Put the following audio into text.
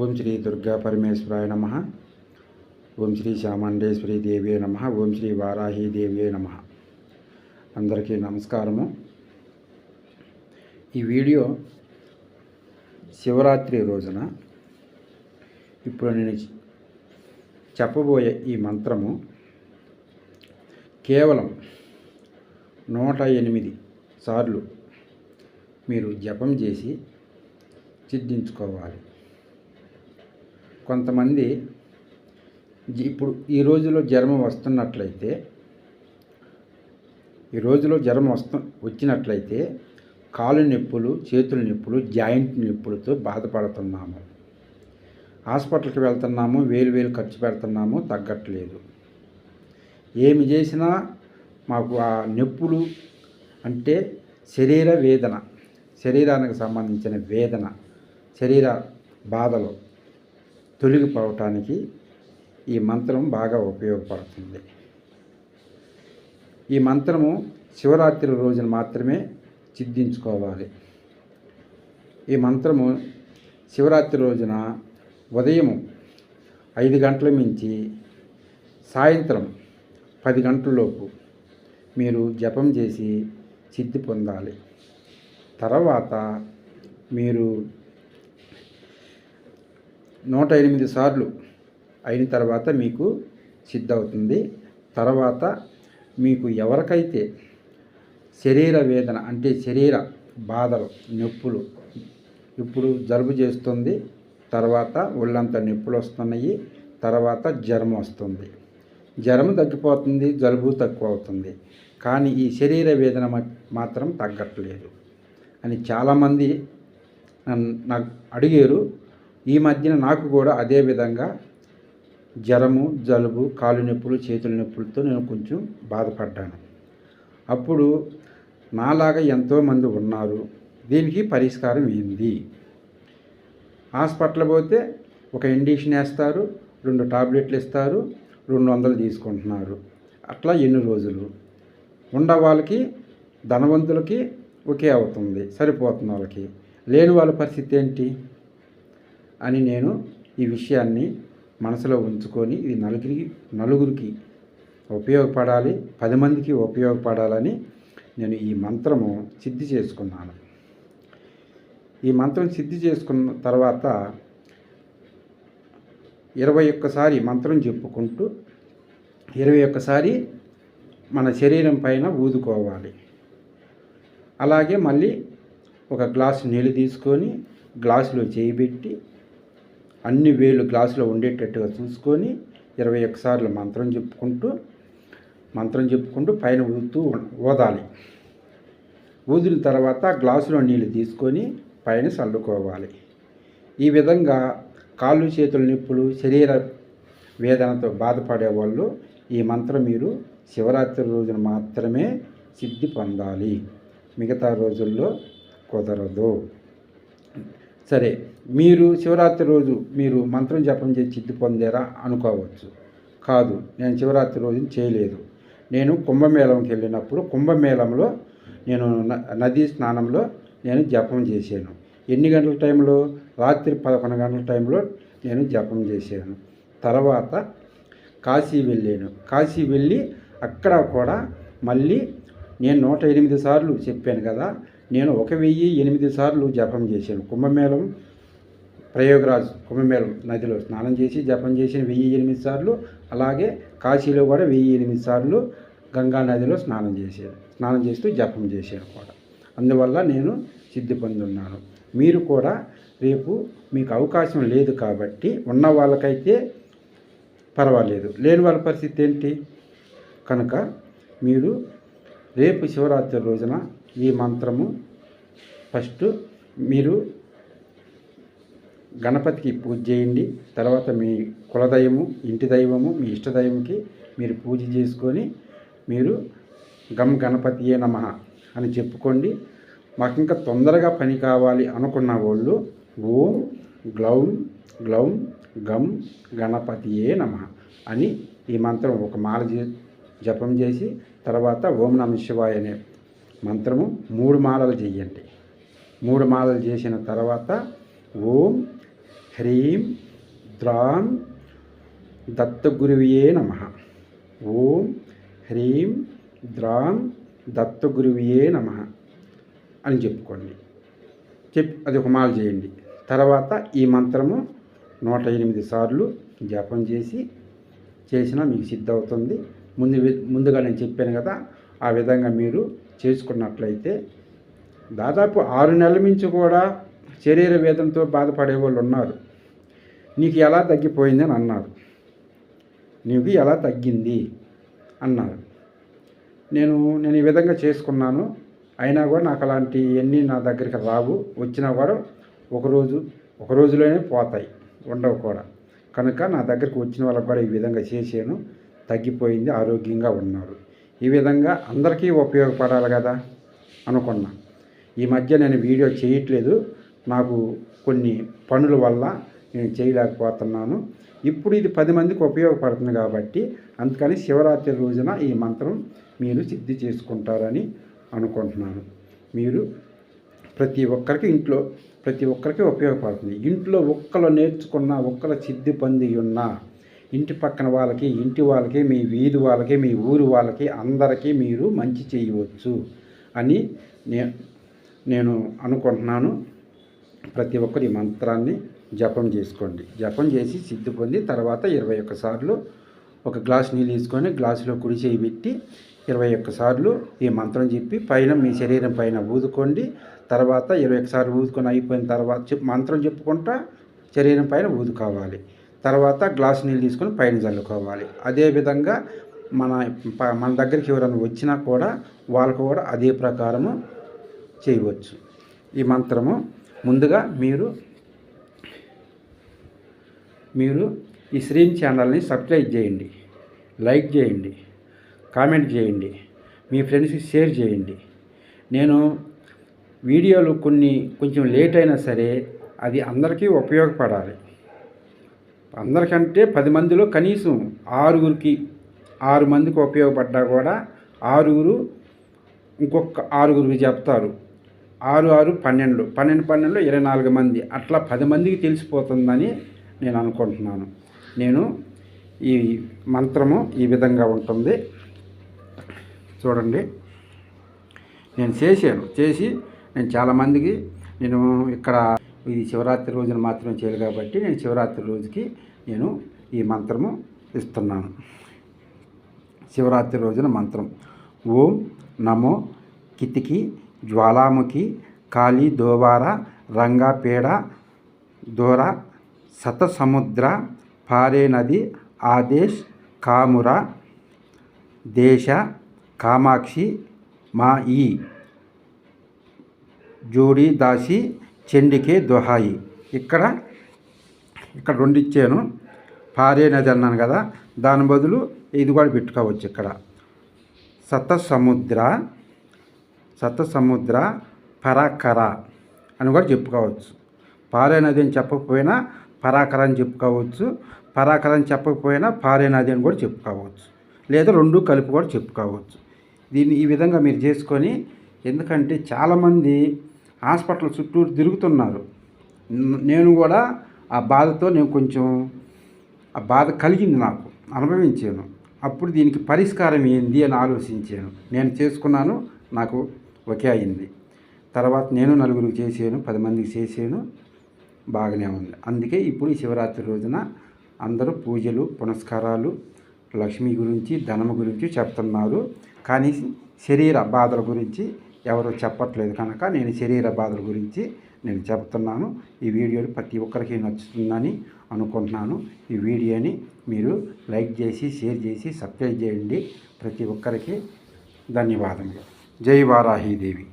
ఓం శ్రీ దుర్గా పరమేశ్వరాయ నమ. ఓం శ్రీ చాముండేశ్వరి దేవే నమ. ఓం శ్రీ వారాహి దేవే నమ. అందరికీ నమస్కారము. ఈ వీడియో శివరాత్రి రోజున ఇప్పుడు నేను చెప్పబోయే ఈ మంత్రము కేవలం నూట ఎనిమిది సార్లు మీరు జపం చేసి సిద్ధించుకోవాలి. కొంతమంది జి- ఇప్పుడు ఈ రోజులో జ్వరం వస్తున్నట్లయితే ఈ రోజులో జ్వరం వస్తు వచ్చినట్లయితే కాలు నొప్పులు చేతుల నొప్పులు జాయింట్ నొప్పులతో బాధపడుతున్నాము. హాస్పిటల్కి వెళ్తున్నాము వేలు వేలు ఖర్చు పెడుతున్నాము తగ్గట్లేదు. ఏమి చేసినా మాకు ఆ నొప్పులు అంటే శరీర వేదన శరీరానికి సంబంధించిన వేదన శరీర బాధలు. తొలగిపోవటానికి ఈ మంత్రం బాగా ఉపయోగపడుతుంది. ఈ మంత్రము శివరాత్రి రోజున మాత్రమే సిద్ధించుకోవాలి. ఈ మంత్రము శివరాత్రి రోజున ఉదయం ఐదు గంటల మించి సాయంత్రం పది గంటలలోపు మీరు జపం చేసి సిద్ధి పొందాలి. తర్వాత మీరు నూట ఎనిమిది సార్లు అయిన తర్వాత మీకు సిద్ధవుతుంది. తర్వాత మీకు ఎవరికైతే శరీర వేదన అంటే శరీర బాధలు నొప్పులు ఇప్పుడు జలుబు చేస్తుంది తర్వాత ఒళ్ళంతా నొప్పులు వస్తున్నాయి తర్వాత జ్వరం వస్తుంది. జ్వరం తగ్గిపోతుంది జలుబు తక్కువ అవుతుంది కానీ ఈ శరీర వేదన మాత్రం తగ్గట్లేదు అని చాలామంది నన్ను నాకు అడిగారు. ఈ మధ్యన నాకు కూడా అదే విధంగా జ్వరము జలుబు కాలు నొప్పులు చేతుల నొప్పులతో నేను కొంచెం బాధపడ్డాను. అప్పుడు నాలాగా ఎంతోమంది ఉన్నారు. దీనికి పరిష్కారం ఏంది? హాస్పిటల్ పోతే ఒక ఇండిషన్ వేస్తారు రెండు టాబ్లెట్లు ఇస్తారు రెండు వందలు తీసుకుంటున్నారు. అట్లా ఎన్ని రోజులు? ఉండ వాళ్ళకి ధనవంతులకి ఒకే అవుతుంది సరిపోతున్న వాళ్ళకి. లేని వాళ్ళ పరిస్థితి ఏంటి? అని నేను ఈ విషయాన్ని మనసులో ఉంచుకొని ఇది నలుగురికి నలుగురికి ఉపయోగపడాలి పది మందికి ఉపయోగపడాలని నేను ఈ మంత్రము సిద్ధి చేసుకున్నాను. ఈ మంత్రం సిద్ధి చేసుకున్న తర్వాత ఇరవై ఒక్కసారి మంత్రం చెప్పుకుంటూ ఇరవై ఒక్కసారి మన శరీరం పైన ఊదుకోవాలి. అలాగే మళ్ళీ ఒక గ్లాసు నీళ్ళు తీసుకొని గ్లాసులో చేయి పెట్టి అన్ని వేలు గ్లాసులో ఉండేటట్టుగా చూసుకొని ఇరవై ఒకసార్లు మంత్రం చెప్పుకుంటూ మంత్రం చెప్పుకుంటూ పైన ఊదుతూ ఊదాలి. ఊదిన తర్వాత గ్లాసులో నీళ్ళు తీసుకొని పైన చల్లుకోవాలి ఈ విధంగా కాళ్ళు చేతుల నొప్పులు శరీర వేదనతో బాధపడే వాళ్ళు ఈ మంత్రం మీరు శివరాత్రి రోజున మాత్రమే సిద్ధి పొందాలి. మిగతా రోజుల్లో కుదరదు. సరే. మీరు శివరాత్రి రోజు మీరు మంత్రం జపం చేసి సిద్ధి పొందారా అనుకోవచ్చు. కాదు నేను శివరాత్రి రోజున చేయలేదు. నేను కుంభమేళంకి వెళ్ళినప్పుడు కుంభమేళంలో నేను న- నదీ స్నానంలో నేను జపం చేశాను. ఎన్ని గంటల టైంలో? రాత్రి పదకొండు గంటల టైంలో నేను జపం చేశాను. తర్వాత కాశీ వెళ్ళాను. కాశీ వెళ్ళి అక్కడ కూడా మళ్ళీ నేను నూట ఎనిమిది సార్లు చెప్పాను కదా నేను ఒక వెయ్యి ఎనిమిది సార్లు జపం చేశాను. కుంభమేళం ప్రయోగరాజ్ కుంభమేళం నదిలో స్నానం చేసి జపం చేసిన వెయ్యి ఎనిమిది సార్లు అలాగే కాశీలో కూడా వెయ్యి ఎనిమిది సార్లు గంగా నదిలో స్నానం చేశాను స్నానం చేస్తూ జపం చేశాను కూడా. అందువల్ల నేను సిద్ధి పొందున్నాను. మీరు కూడా రేపు మీకు అవకాశం లేదు కాబట్టి ఉన్న వాళ్ళకైతే పర్వాలేదు. లేని వాళ్ళ పరిస్థితి ఏంటి? కనుక మీరు రేపు శివరాత్రి రోజున ఈ మంత్రము ఫస్ట్ మీరు గణపతికి పూజ చేయండి. తర్వాత మీ కులదైవము ఇంటి దైవము మీ ఇష్ట దైవంకి మీరు పూజ చేసుకొని మీరు గమ్ గణపతియే నమ అని చెప్పుకోండి. మాకు ఇంకా తొందరగా పని కావాలి అనుకున్న వాళ్ళు ఓం గ్లౌం గ్లౌం గమ్ గణపతియే నమ అని ఈ మంత్రం ఒక మాల జపం చేసి తర్వాత ఓం నమ శివాయ అనే మంత్రము మూడు మాలలు చేయండి. మూడు మాలలు చేసిన తర్వాత ఓం హ్రీం ద్రాం దత్తగురువియే నమ. ఓం హ్రీం ద్రాం దత్తగురువియే నమ అని చెప్పుకోండి. చెప్ అది ఒక మాల చేయండి. తర్వాత ఈ మంత్రము నూట ఎనిమిది సార్లు జపం చేసి చేసినా మీకు సిద్ధవుతుంది ముందు ముందుగా నేను చెప్పాను కదా ఆ విధంగా మీరు చేసుకున్నట్లయితే దాదాపు ఆరు నెలల నుంచి కూడా శరీర వేదంతో బాధపడే వాళ్ళు ఉన్నారు. నీకు ఎలా తగ్గిపోయింది అని అన్నారు. నీకు ఎలా తగ్గింది అన్నారు. నేను నేను ఈ విధంగా చేసుకున్నాను. అయినా కూడా నాకు అలాంటివన్నీ నా దగ్గరికి రావు. వచ్చినా కూడా ఒకరోజు ఒక రోజులోనే పోతాయి. ఉండవు కూడా. కనుక నా దగ్గరికి వచ్చిన వాళ్ళకి కూడా ఈ విధంగా చేసాను తగ్గిపోయింది. ఆరోగ్యంగా ఉన్నారు. ఈ విధంగా అందరికీ ఉపయోగపడాలి కదా అనుకున్నా. ఈ మధ్య నేను వీడియో చేయట్లేదు. నాకు కొన్ని పనుల వల్ల నేను చేయలేకపోతున్నాను. ఇప్పుడు ఇది పది మందికి ఉపయోగపడుతుంది కాబట్టి అందుకని శివరాత్రి రోజున ఈ మంత్రం మీరు సిద్ధి చేసుకుంటారని అనుకుంటున్నాను. మీరు ప్రతి ఒక్కరికి ఇంట్లో ప్రతి ఒక్కరికి ఉపయోగపడుతుంది. ఇంట్లో ఒక్కలు నేర్చుకున్న ఒక్కల సిద్ధి పొంది ఉన్నా ఇంటి పక్కన వాళ్ళకి ఇంటి వాళ్ళకి మీ వీధి వాళ్ళకి మీ ఊరు వాళ్ళకి అందరికీ మీరు మంచి చేయవచ్చు అని నే నేను అనుకుంటున్నాను. ప్రతి ఒక్కరు ఈ మంత్రాన్ని జపం చేసుకోండి. జపం చేసి సిద్ధి పొంది తర్వాత ఇరవై ఒక్కసార్లు ఒక గ్లాస్ నీళ్ళు తీసుకొని గ్లాసులో కుడి చేయి పెట్టి ఇరవై ఒక్కసార్లు ఈ మంత్రం చెప్పి పైన మీ శరీరం పైన ఊదుకోండి. తర్వాత ఇరవై ఒక్కసార్లు ఊదుకొని అయిపోయిన తర్వాత మంత్రం చెప్పుకుంటా శరీరం పైన ఊదుకోవాలి. తర్వాత గ్లాస్ నీళ్ళు తీసుకొని పైన చల్లుకోవాలి. అదేవిధంగా మన మన దగ్గరికి ఎవరైనా వచ్చినా కూడా వాళ్ళకు కూడా అదే ప్రకారము చేయవచ్చు. ఈ మంత్రము ముందుగా మీరు మీరు ఈ శ్రీన్ ఛానల్ని సబ్స్క్రైబ్ చేయండి లైక్ చేయండి కామెంట్ చేయండి మీ ఫ్రెండ్స్కి షేర్ చేయండి. నేను వీడియోలు కొన్ని కొంచెం లేట్ అయినా సరే అది అందరికీ ఉపయోగపడాలి. అందరికంటే పది మందిలో కనీసం ఆరుగురికి ఆరు మందికి ఉపయోగపడ్డా కూడా ఆరుగురు ఇంకొక ఆరుగురికి చెప్తారు. ఆరు ఆరు పన్నెండు. పన్నెండు పన్నెండులో ఇరవై నాలుగు మంది. అట్లా పది మందికి తెలిసిపోతుందని నేను అనుకుంటున్నాను. నేను ఈ మంత్రము ఈ విధంగా ఉంటుంది. చూడండి. నేను చేశాను. చేసి నేను చాలామందికి నేను ఇక్కడ ఇది శివరాత్రి రోజున మాత్రమే చేయాలి కాబట్టి నేను శివరాత్రి రోజుకి నేను ఈ మంత్రము ఇస్తున్నాను. శివరాత్రి రోజున మంత్రం. ఓం నమో కితికి జ్వాలాముఖి కాళీ దోవార రంగాపేడ దూర సతసముద్ర పారే నది ఆదేశ్ కాముర దేశ కామాక్షి మా ఈ. జోడీ దాసి చెండికే దొహాయి. ఇక్కడ ఇక్కడ రెండు ఇచ్చాను పారే నది అన్నాను కదా దాని బదులు ఇది కూడా పెట్టుకోవచ్చు ఇక్కడ. సత సముద్ర సప్తసముద్ర సముద్ర పరాకర అని కూడా చెప్పుకోవచ్చు. పారే నది అని చెప్పకపోయినా పరాకర అని చెప్పుకోవచ్చు. పరాకర అని చెప్పకపోయినా పారే నది అని కూడా చెప్పుకోవచ్చు. లేదా రెండు కలిపి కూడా చెప్పుకోవచ్చు. దీన్ని ఈ విధంగా మీరు చేసుకొని ఎందుకంటే చాలామంది హాస్పిటల్ చుట్టూరు తిరుగుతున్నారు. నేను కూడా ఆ బాధతో నేను కొంచెం ఆ బాధ కలిగింది నాకు అనుభవించాను. అప్పుడు దీనికి పరిష్కారం ఏంది అని ఆలోచించాను. నేను చేసుకున్నాను నాకు ఒకే అయింది. తర్వాత నేను నలుగురికి చేసాను పది మందికి చేసాను బాగానే ఉంది. అందుకే ఇప్పుడు ఈ శివరాత్రి రోజున అందరూ పూజలు పునస్కారాలు లక్ష్మి గురించి ధనము గురించి చెప్తున్నారు. కానీ శరీర బాధల గురించి ఎవరు చెప్పట్లేదు కనుక నేను శరీర బాధల గురించి నేను చెప్తున్నాను. ఈ వీడియో ప్రతి ఒక్కరికి నచ్చుతుందని అనుకుంటున్నాను. ఈ వీడియోని మీరు లైక్ చేసి షేర్ చేసి సబ్స్క్రైబ్ చేయండి. ప్రతి ఒక్కరికి ధన్యవాదములు. జై వారాహీదేవి